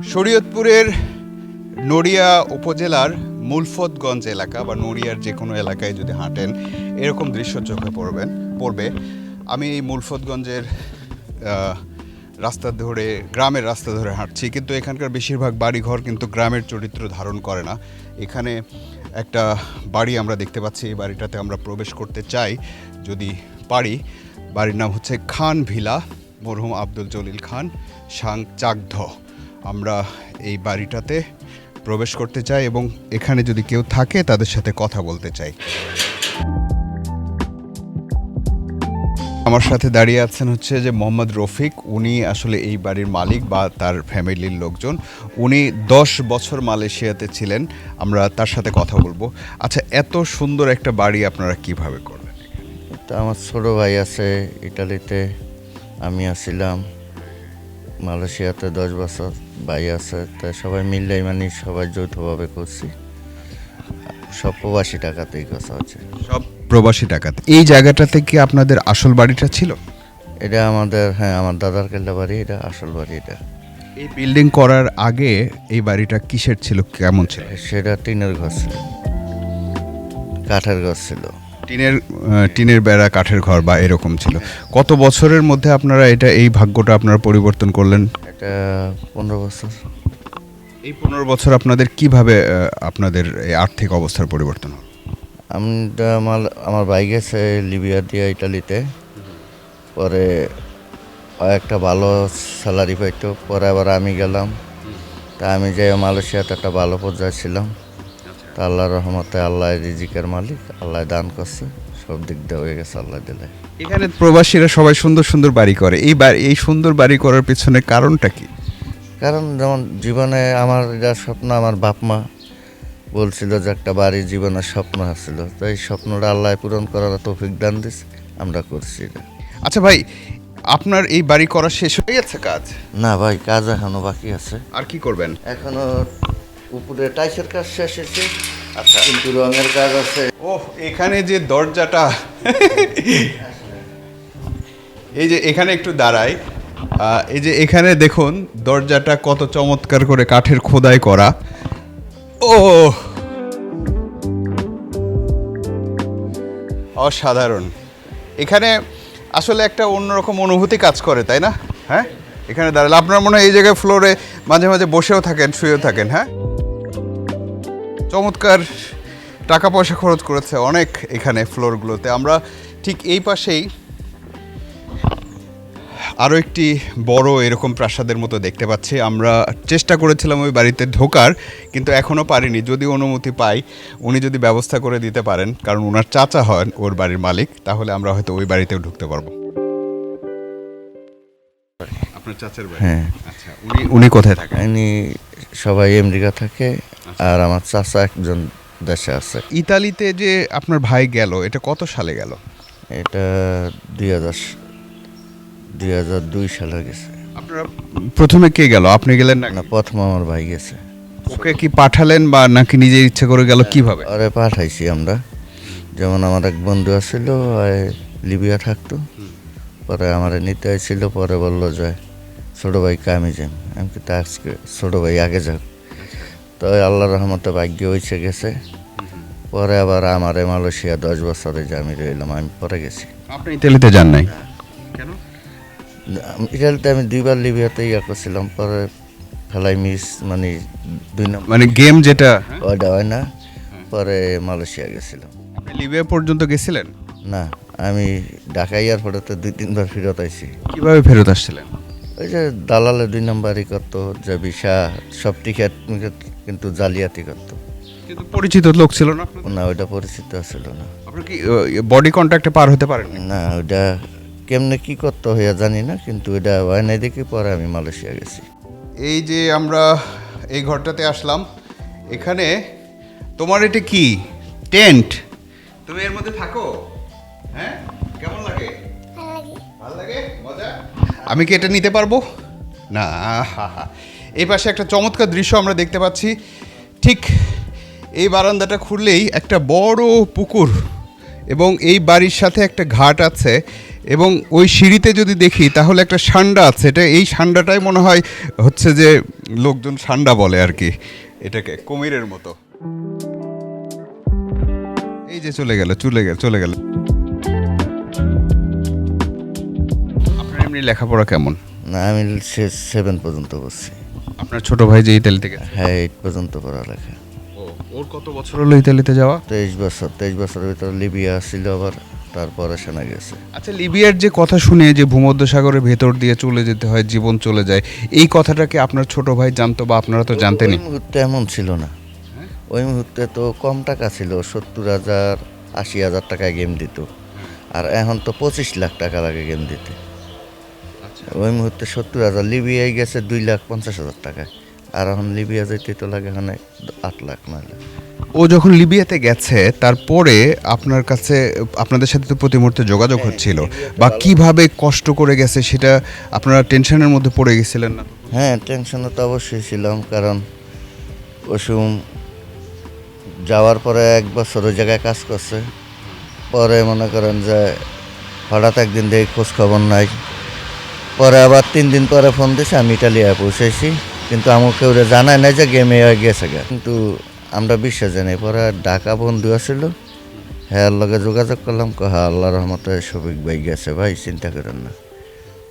শরীয়তপুরের নড়িয়া উপজেলার মুলফতগঞ্জ এলাকা বা নড়িয়ার যে কোনো এলাকায় যদি হাঁটেন, এরকম দৃশ্য চোখে পড়বেন পড়বে। আমি এই মুলফতগঞ্জের রাস্তা ধরে, গ্রামের রাস্তা ধরে হাঁটছি, কিন্তু এখানকার বেশিরভাগ বাড়িঘর কিন্তু গ্রামের চরিত্র ধারণ করে না। এখানে একটা বাড়ি আমরা দেখতে পাচ্ছি, এই বাড়িটাতে আমরা প্রবেশ করতে চাই, যদি পারি। বাড়ির নাম হচ্ছে খান ভিলা, মরহুম আব্দুল জলিল খান, সাং চাকধ। আমরা এই বাড়িটাতে প্রবেশ করতে চাই এবং এখানে যদি কেউ থাকে, তাদের সাথে কথা বলতে চাই। আমার সাথে দাঁড়িয়ে আছেন হচ্ছে যে মোহাম্মদ রফিক। উনি আসলে এই বাড়ির মালিক বা তার ফ্যামিলির লোকজন। উনি দশ বছর মালয়েশিয়াতে ছিলেন। আমরা তার সাথে কথা বলব। আচ্ছা এত সুন্দর একটা বাড়ি আপনারা কীভাবে করলেন? তো আমার ছোটো ভাই আছে ইটালিতে, আমি আছিলাম মালয়েশিয়াতে দশ বছর ভাই আছে। তা সবাই মিললেই মানে সবাই যৌথভাবে করছি। সব প্রবাসী টাকাতেই কথা হচ্ছে। সব প্রবাসী টাকাতে। এই জায়গাটাতে কি আপনাদের আসল বাড়িটা ছিল? এটা আমাদের হ্যাঁ আমার দাদার কেল্লা বাড়ি এটা আসল বাড়ি এটা। এই বিল্ডিং করার আগে এই বাড়িটা কিসের ছিল কেমন ছিল? সেটা টিনের ঘর ছিল। কাঠের ঘর ছিল। টিনের টিনের বেড়া কাঠের ঘর বা এরকম ছিল। কত বছরের মধ্যে আপনারা এটা এই ভাগ্যটা আপনারা পরিবর্তন করলেন? এটা পনেরো বছর। এই পনেরো বছর আপনাদের কীভাবে আপনাদের এই আর্থিক অবস্থার পরিবর্তন হলো? আমার আমার ভাই গেছে লিবিয়া দিয়ে ইটালিতে। পরে একটা ভালো স্যালারি পাইতো। পরে আবার আমি গেলাম। তা আমি যাই মালয়েশিয়াতে একটা ভালো পর্যায়ে ছিলাম। তা আল্লাহ রহমতে আল্লাহ রিজিকের মালিক আল্লাহ দান করছে সব দিক দিয়ে হয়ে গেছে আল্লাহ দিলে। এখানে প্রবাসীরা সবাই সুন্দর সুন্দর বাড়ি করে। এই বাড়ি এই সুন্দর বাড়ি করার পিছনে কারণটা কি? কারণ যেমন জীবনে আমার যা স্বপ্ন আমার বাপ মা বলছিল যে একটা বাড়ি জীবনের স্বপ্ন আছিল। তো এই স্বপ্নটা আল্লাহ পূরণ করার তৌফিক দান দিস আমরা করছি এটা। আচ্ছা ভাই আপনার এই বাড়ি করা শেষ হয়ে গেছে কাজ? না ভাই কাজ এখনও বাকি আছে। আর কি করবেন? এখনও উপরে টাইসের কাজ শেষ হয়েছে আচ্ছা। কিন্তু রঙের কাজ আছে। ওহ এখানে যে দরজাটা এই যে এখানে একটু দাঁড়াই। এই যে এখানে দেখুন দরজাটা কত চমৎকার করে কাঠের খোদাই করা। ও অসাধারণ। এখানে আসলে একটা অন্যরকম অনুভূতি কাজ করে তাই না? হ্যাঁ? এখানে দাঁড়ালে আপনার মনে হয় এই জায়গায় ফ্লোরে মাঝে মাঝে বসেও থাকেন শুয়েও থাকেন হ্যাঁ? চমৎকার টাকা পয়সা খরচ করেছে অনেক এখানে ফ্লোরগুলোতে। আমরা ঠিক এই পাশেই আরও একটি বড় এরকম প্রাসাদের মতো দেখতে পাচ্ছি। আমরা চেষ্টা করেছিলাম ওই বাড়িতে ঢোকার কিন্তু এখনও পারিনি। যদি অনুমতি পাই উনি যদি ব্যবস্থা করে দিতে পারেন কারণ ওনার চাচা হন ওর বাড়ির মালিক তাহলে আমরা হয়তো ওই বাড়িতেও ঢুকতে পারব। আপনার চাচার বাড়ি? হ্যাঁ। আচ্ছা উনি উনি কোথায় থাকেন? এমনি সবাই আমেরিকা থাকে। আর আমার চাচা একজন দেশে আছে। ইতালিতে যে আপনার ভাই গেল এটা কত সালে গেল? এটা দুই হাজার দুই হাজার দুই সালে গেছে। আপনারা প্রথমে কে গেল? আপনি গেলেন না? প্রথম আমার ভাই গেছে। ওকে কি পাঠালেন বা নাকি নিজে ইচ্ছে করে গেল কীভাবে? আরে পাঠাইছি আমরা। যেমন আমার এক বন্ধু আছিল লিবিয়া থাকতো। পরে আমার নিতে আইছিল পরে বলল যে ছোটো ভাইকে আমি যাই আমি আজকে ছোটো ভাই আগে যাক। তো ওই আল্লাহ রহমতে ভাগ্য হয়েছে গেছে। পরে আবার আমার মালয়েশিয়া দশ বছরে যে আমি রইলাম আমি পরে গেছি। আপনি ইতালিতে যান নাই? কেন? আমি- আমি দুইবার লিবিয়াতে ইয়া করছিলাম পরে ফেলাই মিস মানে দুই নম্বর মানে গেম যেটা ওইটা হয় না পরে মালয়েশিয়া গেছিলাম। আপনি লিবিয়া পর্যন্ত গেছিলেন? না আমি ঢাকা এয়ারপোর্টেতে দুই তিনবার ফেরত আইছি। কীভাবে ফেরত আসছিলেন? ওই যে দালালে দুই নম্বরই করতো যে ভিসা সব টিকিট কিন্তু জালিয়াতি করতো। কিন্তু পরিচিত লোক ছিল না না ওইটা পরিচিত ছিল না। আপনি কি বডি কন্ট্যাক্টে পার হতে পারেন? না ওইটা কেমনে কি করতে হইয়া জানি না কিন্তু ওইটা হয় নাই দেখি পরে আমি মালয়েশিয়া গেছি। এই যে আমরা এই ঘরটাতে আসলাম এখানে তোমার এটা কি? টেন্ট? তুমি এর মধ্যে থাকো হ্যাঁ? আমি কি এটা নিতে পারব? না, এই পাশে একটা চমৎকার দৃশ্য আমরা দেখতে পাচ্ছি। ঠিক এই বারান্দাটা খুললেই একটা বড় পুকুর এবং এই বাড়ির সাথে একটা ঘাট আছে এবং ওই সিঁড়িতে যদি দেখি তাহলে একটা সান্ডা আছে। এটা এই সান্ডাটাই মনে হয় হচ্ছে যে লোকজন সান্ডা বলে আর কি, এটাকে কুমিরের মতো। এই যে চলে গেল চলে গেল চলে গেল। লেখাপড়া কেমন? না আমি সেভেন পর্যন্ত করছি আপনার ছোট ভাই যে ইতালি থেকে হ্যাঁ এইট পর্যন্ত পড়ালেখা। ওর কত বছর হলো ইতালিতে যাওয়া? তেইশ বছর তেইশ বছরের ভিতরে লিবিয়া ছিল আবার তারপরে সেনা গেছে। আচ্ছা লিবিয়ার যে কথা শুনে যে ভূমধ্যসাগরের ভেতর দিয়ে চলে যেতে হয় জীবন চলে যায় এই কথাটাকে আপনার ছোট ভাই জানতো বা আপনারা তো জানতেনই? ওই মুহূর্তে এমন ছিল না। ওই মুহূর্তে তো কম টাকা ছিল সত্তর হাজার আশি হাজার টাকায় গেম দিত। আর এখন তো পঁচিশ লাখ টাকা লাগে গেম দিতে। ওই মুহূর্তে সত্তর হাজার লিবিয়ায় গেছে দুই লাখ পঞ্চাশ হাজার টাকা। আর এখন লিবিয়া যেতে তো লাগে এখানে আট লাখ লাখ। ও যখন লিবিয়াতে গেছে তারপরে আপনার কাছে আপনাদের সাথে তো প্রতি মুহূর্তে যোগাযোগ হচ্ছিল। বা কীভাবে কষ্ট করে গেছে সেটা আপনারা টেনশনের মধ্যে পড়ে গেছিলেন না? হ্যাঁ টেনশনে তো অবশ্যই ছিলাম কারণ ওসুম যাওয়ার পরে এক বছর ওই জায়গায় কাজ করছে। পরে মনে করেন যে হঠাৎ একদিন দেখি খোঁজ খবর নাই। পরে আবার তিন দিন পরে ফোন দিয়েছে আমি ইটালিয়ায় পৌঁছেছি কিন্তু আমার কেউ জানায় না যে গেমে গেছে গে। কিন্তু আমরা বিশ্বাস জানি পরে ঢাকা বন্ধু আসছিল হ্যাঁ লগে যোগাযোগ করলাম কহা আল্লাহ রহমতে শফিক ভাই গেছে ভাই চিন্তা করেন না।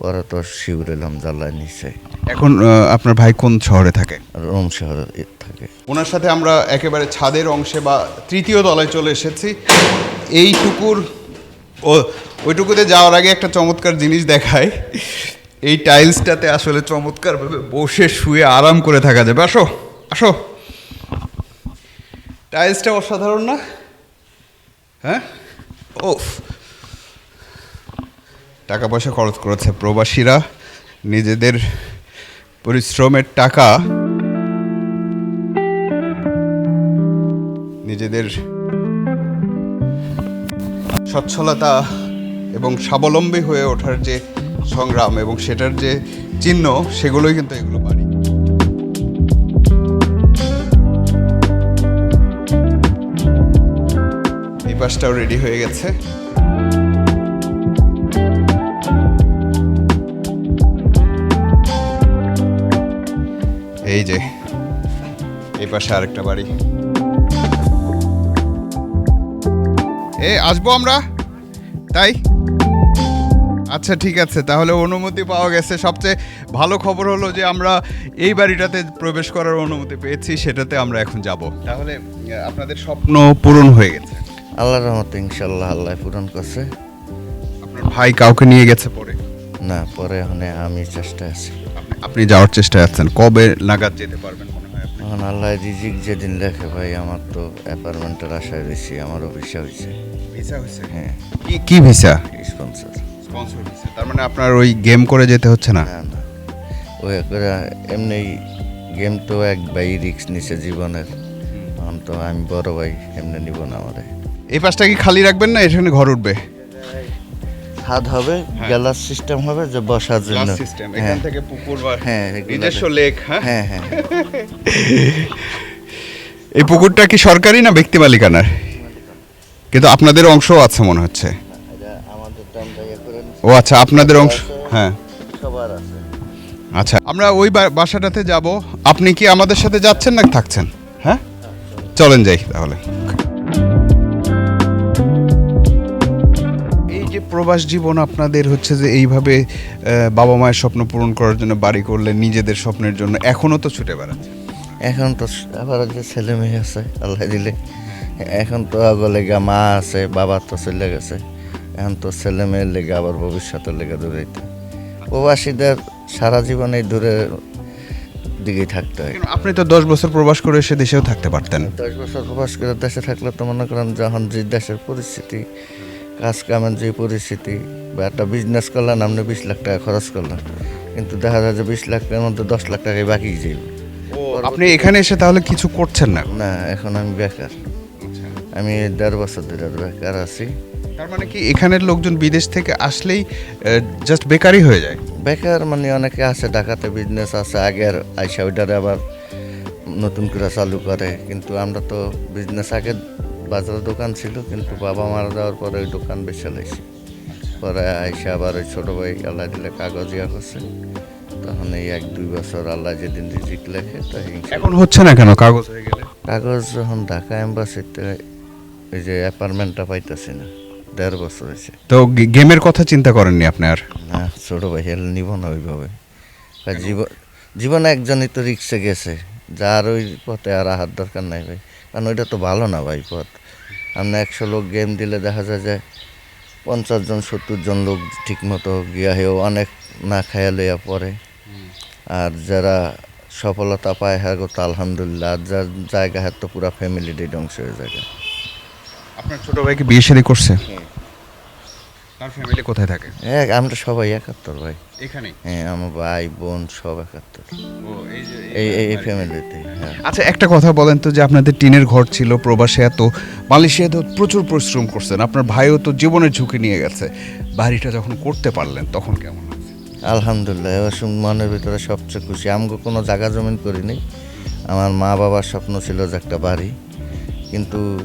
পরে তো শিউর এলাম জ্বালায় নিচে এখন আপনার ভাই কোন শহরে থাকে? রোম শহরে থাকে। ওনার সাথে আমরা একেবারে ছাদের অংশে বা তৃতীয় তলায় চলে এসেছি। এইটুকুর ও ওইটুকুতে যাওয়ার আগে একটা চমৎকার জিনিস দেখায় এই টাইলসটাতে আসলে চমৎকারভাবে বসে শুয়ে আরাম করে থাকা যাবে। আসো আসো। টাইলসটা অসাধারণ না? হ্যাঁ? ওফ। টাকা পয়সা খরচ করেছে প্রবাসীরা। নিজেদের পরিশ্রমের টাকা। নিজেদের সচ্ছলতা এবং স্বাবলম্বী হয়ে ওঠার যে সংগ্রাম এবং সেটার যে চিহ্ন, সেগুলোই কিন্তু এগুলো বাড়ি। এই পাশটাও রেডি হয়ে গেছে। এই যে, এই পাশে আরেকটা বাড়ি। এ, আসব আমরা? তাই? আচ্ছা ঠিক আছে। তাহলে অনুমতি পাওয়া গেছে। সবচেয়ে ভালো খবর হলো যে আমরা এই বাড়িটাতে প্রবেশ করার অনুমতি পেয়েছি সেটাতে আমরা এখন যাব। তাহলে আপনাদের স্বপ্ন পূরণ হয়ে গেছে। আল্লাহ রহমতে ইনশাল্লাহ আল্লাহ পূরণ করছে। আপনার ভাই কাউকে নিয়ে গেছে পরে? না পরে এখন আমি চেষ্টা আছি। আপনি- যাওয়ার চেষ্টা আছেন। কবে নাগাদ যেতে পারবেন মনে হয় এখন আল্লাহ রিজিক যেদিন লেখে ভাই আমার তো অ্যাপার্টমেন্টের আশায় রয়েছি আমারও ভিসা হয়েছে। ভিসা হয়েছে? হ্যাঁ। কি কি ভিসা? স্পন্সর স্পন্সর ভিসা তার মানে আপনার ওই গেম করে যেতে হচ্ছে না? না। ওই এমনি গেম তো এক ভাই রিক্স নিছে জীবনের। এখন তো আমি বড় ভাই এমনি নিব না আমারে। এই পাশটা কি খালি রাখবেন না এখানে ঘর উঠবে? ছাদ হবে গ্যালাস সিস্টেম হবে যে বসার জন্য। সিস্টেম হ্যাঁ। এখান থেকে পুকুর বা হ্যাঁ, নিজস্ব লেক হ্যাঁ? হ্যাঁ হ্যাঁ। এই পুকুরটা কি সরকারি না ব্যক্তি মালিকানার? কিন্তু আপনাদের অংশও আছে মনে হচ্ছে এটা আমাদের তো আমরা ইয়ে করে নিছি। ও আচ্ছা আপনাদের অংশ হ্যাঁ। সবার আছে। আচ্ছা আমরা ওই বাসাটাতে যাব। আপনি কি আমাদের সাথে যাচ্ছেন না থাকছেন? হ্যাঁ? চলেন যাই তাহলে। এই যে প্রবাস জীবন আপনাদের হচ্ছে যে এইভাবে বাবা মায়ের স্বপ্ন পূরণ করার জন্য বাড়ি করলেন নিজেদের স্বপ্নের জন্য এখনও তো ছুটে বেড়াচ্ছে। এখন তো আবার যে ছেলে মেয়ে আছে আল্লাহ দিলে। এখন তো আগো লেগা মা আছে বাবা তো চলে গেছে। এখন তো ছেলে মেয়ের লেগে আবার ভবিষ্যতের লেগে দূরেইতে প্রবাসীদের সারা জীবন এই দূরে দিকেই থাকতে হয়। আপনি তো দশ বছর প্রবাস করে এসে দেশেও থাকতে পারতেন। দশ বছর প্রবাস করে দেশে থাকলে তো মনে করেন যখন যে দেশের পরিস্থিতি কাজ কামের যে পরিস্থিতি বা একটা বিজনেস করলেন আপনি বিশ লাখ টাকা খরচ করলেন। কিন্তু দেখা যায় যে বিশ লাখ টাকার মধ্যে দশ লাখ টাকাই বাকি যাবে আপনি এখানে এসে তাহলে কিছু করছেন না? না এখন আমি বেকার। আমি দেড় বছর ধরে বেকার আছি। তার মানে কি এখানের লোকজন বিদেশ থেকে আসলেই জাস্ট বেকারই হয়ে যায়? বেকার মানে অনেকে আছে ঢাকাতে বিজনেস আছে আগের আইসা ওইটারে আবার নতুন করে চালু করে। কিন্তু আমরা তো বিজনেস আগে বাজারে দোকান ছিল কিন্তু বাবা মারা যাওয়ার পরে ওই দোকান বেছে লাইছি। পরে আইসা আবার ওই ছোটো ভাই আল্লাহ দিলে কাগজ ইয়া করছে। তখন এই এক দুই বছর আল্লাহ যেদিন রিজিক লেখে তো হিংসা। এখন হচ্ছে না কেন কাগজ হয়ে গেলে? কাগজ যখন ঢাকা এম্বাসিতে ওই যে অ্যাপার্টমেন্টটা পাইতেছি না। দেড় বছর হয়েছে। তো গেমের কথা চিন্তা করেননি আপনি আর? না ছোটো ভাই হেল নিব না ওইভাবে। জীবন জীবনে একজনই তো রিক্সে গেছে। যার ওই পথে আর আহার দরকার নাই ভাই। কারণ ওইটা তো ভালো না ভাই পথ। আমরা একশো লোক গেম দিলে দেখা যায় যে পঞ্চাশ জন সত্তর জন লোক ঠিক মতো গিয়া হেও অনেক না খাইয়া লইয়া পরে আর যারা সফলতা পায় হ্যাঁ গো তো আলহামদুলিল্লাহ। আর যার জায়গা হ্যাঁ তো পুরা ফ্যামিলিটাই ধ্বংস হয়ে যায় আপনার ছোট ভাইকে বিয়ে শাদী করছে? তার ফ্যামিলি কোথায় থাকে? হ্যাঁ আমরা সবাই একাত্তর ভাই। এখানে? হ্যাঁ আমার ভাই বোন সব একাত্তর। ও এই এই এই- ফ্যামিলিতে আচ্ছা একটা কথা বলেন তো যে আপনাদের টিনের ঘর ছিল প্রবাসে এত মালয়েশিয়াতে প্রচুর পরিশ্রম করছেন। আপনার ভাইও তো জীবনের ঝুঁকি নিয়ে গেছে। বাড়িটা যখন করতে পারলেন তখন কেমন আলহামদুলিল্লাহ এবার মনের ভিতরে সবচেয়ে খুশি। আমগো কোনো জায়গা জমিন করিনি। আমার মা বাবার স্বপ্ন ছিল যে একটা বাড়ি। কিন্তু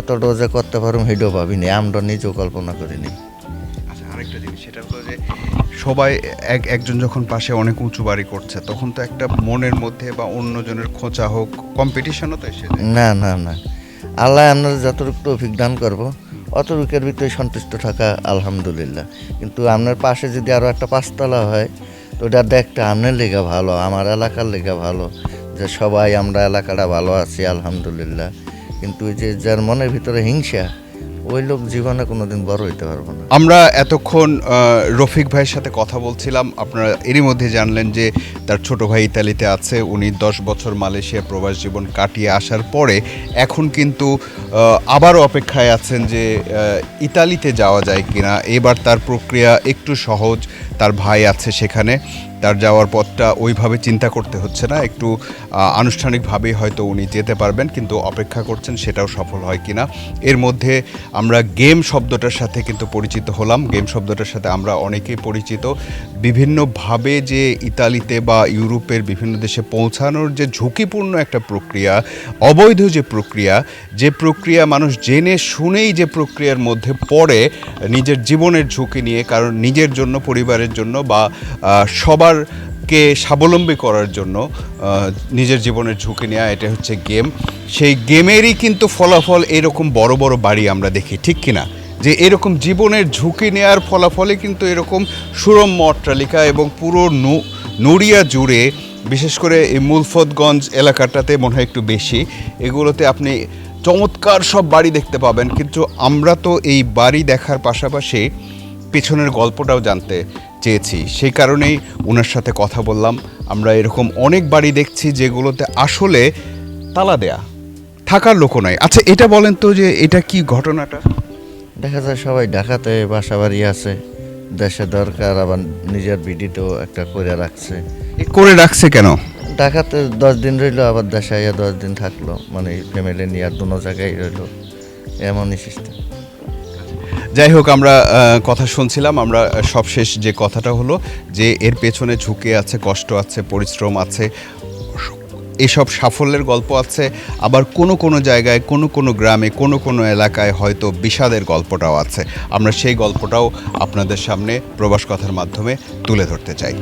এতটাও যে করতে পারুম সেটাও ভাবিনি আমরা নিজেও কল্পনা করিনি। আচ্ছা আরেকটা জিনিস সেটা হলো যে সবাই এক একজন যখন পাশে অনেক উঁচু বাড়ি করছে তখন তো একটা মনের মধ্যে বা অন্যজনের খোঁচা হোক কম্পিটিশনও তো এসে না না না। আল্লাহ আপনার যতটুকু তৌফিক দান করব অতটুকের ভিতরে সন্তুষ্ট থাকা আলহামদুলিল্লাহ। কিন্তু আপনার পাশে যদি আরও একটা পাঁচতলা হয় তো ওটা দেখতে আপনার লেগে ভালো আমার এলাকার লেগে ভালো যে সবাই আমরা এলাকাটা ভালো আছি আলহামদুলিল্লাহ। কিন্তু যে যার মনের ভিতরে হিংসা, ওই লোক জীবনে কোনোদিন বড় হইতে পারব না। আমরা এতক্ষণ রফিক ভাইয়ের সাথে কথা বলছিলাম। আপনারা এরই মধ্যে জানলেন যে তার ছোট ভাই ইতালিতে আছে। উনি দশ বছর মালয়েশিয়া প্রবাস জীবন কাটিয়ে আসার পরে এখন কিন্তু আবারও অপেক্ষায় আছেন যে ইতালিতে যাওয়া যায় কিনা। এবার তার প্রক্রিয়া একটু সহজ। তার ভাই আছে সেখানে। তার যাওয়ার পথটা ওইভাবে চিন্তা করতে হচ্ছে না। একটু আনুষ্ঠানিকভাবেই হয়তো উনি যেতে পারবেন কিন্তু অপেক্ষা করছেন সেটাও সফল হয় কিনা। এর মধ্যে আমরা গেম শব্দটার সাথে কিন্তু পরিচিত হলাম। গেম শব্দটার সাথে আমরা অনেকেই পরিচিত। বিভিন্নভাবে যে ইতালিতে বা ইউরোপের বিভিন্ন দেশে পৌঁছানোর যে ঝুঁকিপূর্ণ একটা প্রক্রিয়া অবৈধ যে প্রক্রিয়া যে প্রক্রিয়া মানুষ জেনে শুনেই যে প্রক্রিয়ার মধ্যে পড়ে নিজের জীবনের ঝুঁকি নিয়ে কারণ নিজের জন্য পরিবারের জন্য বা আহ, সবারকে স্বাবলম্বী করার জন্য নিজের জীবনের ঝুঁকি নেওয়া এটা হচ্ছে গেম। সেই গেমেরই কিন্তু ফলাফল এরকম বড় বড় বাড়ি আমরা দেখি, ঠিক কিনা? যে এরকম জীবনের ঝুঁকি নেওয়ার ফলাফলে কিন্তু এরকম সুরম্য অট্টালিকা এবং পুরো নড়িয়া জুড়ে, বিশেষ করে এই মুলফতগঞ্জ এলাকাটাতে মনে হয় একটু বেশি, এগুলোতে আপনি চমৎকার সব বাড়ি দেখতে পাবেন। কিন্তু আমরা তো এই বাড়ি দেখার পাশাপাশি পেছনের গল্পটাও জানতে চেয়েছি। সেই কারণেই ওনার সাথে কথা বললাম। আমরা এরকম অনেক বাড়ি দেখছি যেগুলোতে আসলে তালা দেয়া থাকার লোকও নাই। আচ্ছা এটা বলেন তো যে এটা কি ঘটনাটা? দেখা যায় সবাই ঢাকাতে বাসা বাড়ি আছে দেশে দরকার আবার নিজের বিডিতেও একটা করে রাখছে। করে রাখছে কেন? ঢাকাতে দশ দিন রইল আবার দেশে আইয়া দশ দিন থাকল। মানে ফ্যামিলি নিয়ে আর দুনো জায়গায় রইল। এমনই সিস্টেম যাই হোক আমরা কথা শুনছিলাম, আমরা সবশেষ যে কথাটা হলো যে এর পেছনে ঝুঁকে আছে, কষ্ট আছে, পরিশ্রম আছে, এসব সাফল্যের গল্প আছে, আবার কোনো কোনো জায়গায়, কোনো কোনো গ্রামে, কোনো কোনো এলাকায় হয়তো বিষাদের গল্পটাও আছে। আমরা সেই গল্পটাও আপনাদের সামনে প্রবাস কথার মাধ্যমে তুলে ধরতে চাই।